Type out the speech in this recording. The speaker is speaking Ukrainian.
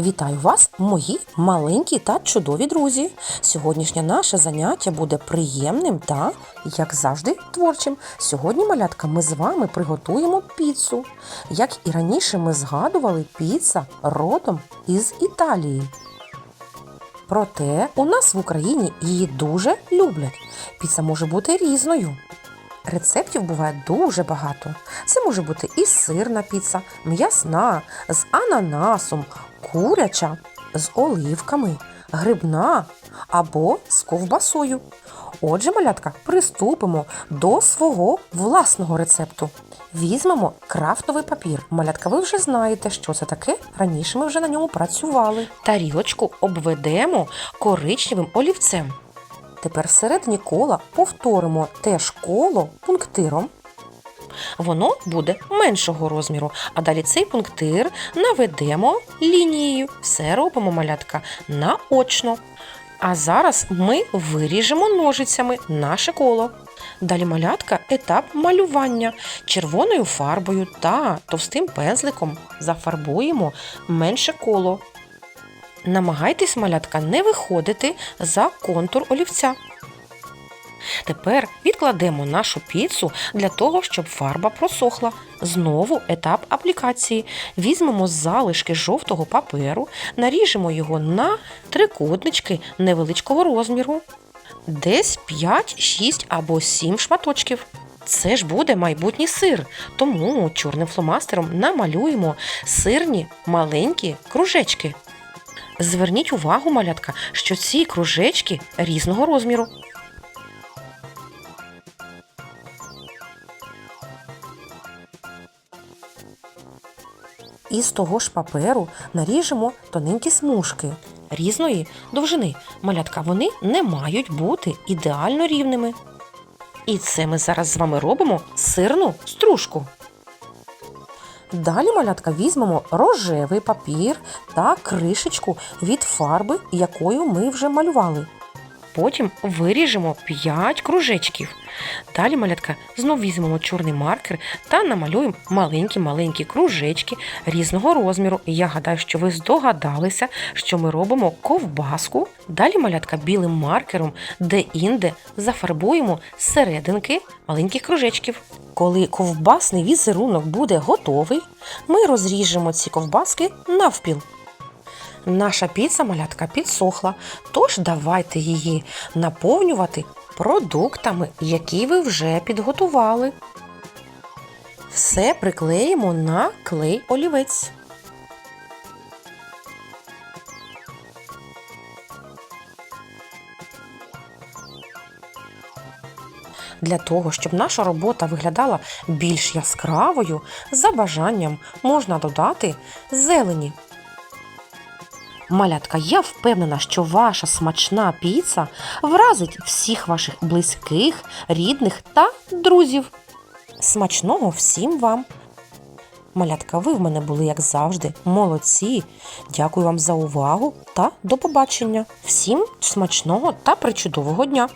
Вітаю вас, мої маленькі та чудові друзі. Сьогоднішнє наше заняття буде приємним та, як завжди, творчим. Сьогодні, малятка, ми з вами приготуємо піцу. Як і раніше ми згадували, піца родом із Італії. Проте у нас в Україні її дуже люблять. Піца може бути різною. Рецептів буває дуже багато. Це може бути і сирна піца, м'ясна, з ананасом, куряча, з оливками, грибна або з ковбасою. Отже, малятка, приступимо до свого власного рецепту. Візьмемо крафтовий папір. Малятка, ви вже знаєте, що це таке. Раніше ми вже на ньому працювали. Тарілочку обведемо коричневим олівцем. Тепер всередині кола повторимо теж коло пунктиром. Воно буде меншого розміру, а далі цей пунктир наведемо лінією. Все робимо малятка наочно. А зараз ми виріжемо ножицями наше коло. Далі малятка етап малювання червоною фарбою та товстим пензликом зафарбуємо менше коло. Намагайтесь, малятка, не виходити за контур олівця. Тепер відкладемо нашу піцу для того, щоб фарба просохла. Знову етап аплікації. Візьмемо залишки жовтого паперу, наріжемо його на трикутнички невеличкого розміру, десь 5, 6 або 7 шматочків. Це ж буде майбутній сир, тому чорним фломастером намалюємо сирні маленькі кружечки. Зверніть увагу, малятка, що ці кружечки різного розміру. Із того ж паперу наріжемо тоненькі смужки різної довжини. Малятка, вони не мають бути ідеально рівними. І це ми зараз з вами робимо сирну стружку. Далі малятка візьмемо рожевий папір та кришечку від фарби, якою ми вже малювали. Потім виріжемо 5 кружечків. Далі малятка знов візьмемо чорний маркер та намалюємо маленькі-маленькі кружечки різного розміру. Я гадаю, що ви здогадалися, що ми робимо ковбаску. Далі малятка білим маркером де-інде зафарбуємо серединки маленьких кружечків. Коли ковбасний візерунок буде готовий, ми розріжемо ці ковбаски навпіл. Наша піца малятка підсохла, тож давайте її наповнювати продуктами, які ви вже підготували. Все приклеїмо на клей олівець. Для того, щоб наша робота виглядала більш яскравою, за бажанням можна додати зелені. Малятка, я впевнена, що ваша смачна піца вразить всіх ваших близьких, рідних та друзів. Смачного всім вам! Малятка, ви в мене були, як завжди, молодці. Дякую вам за увагу та до побачення. Всім смачного та причудового дня!